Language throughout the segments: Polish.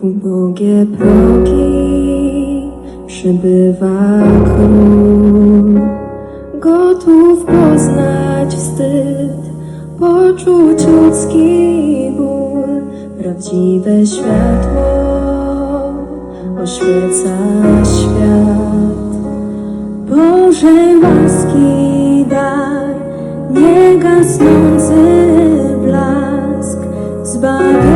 w ubogie progi przybywa król. Gotów poznać wstyd, poczuć ludzki ból, prawdziwe światło oświeca świat. Boże łaski dar, niegasnący blask, zbawienia.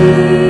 you.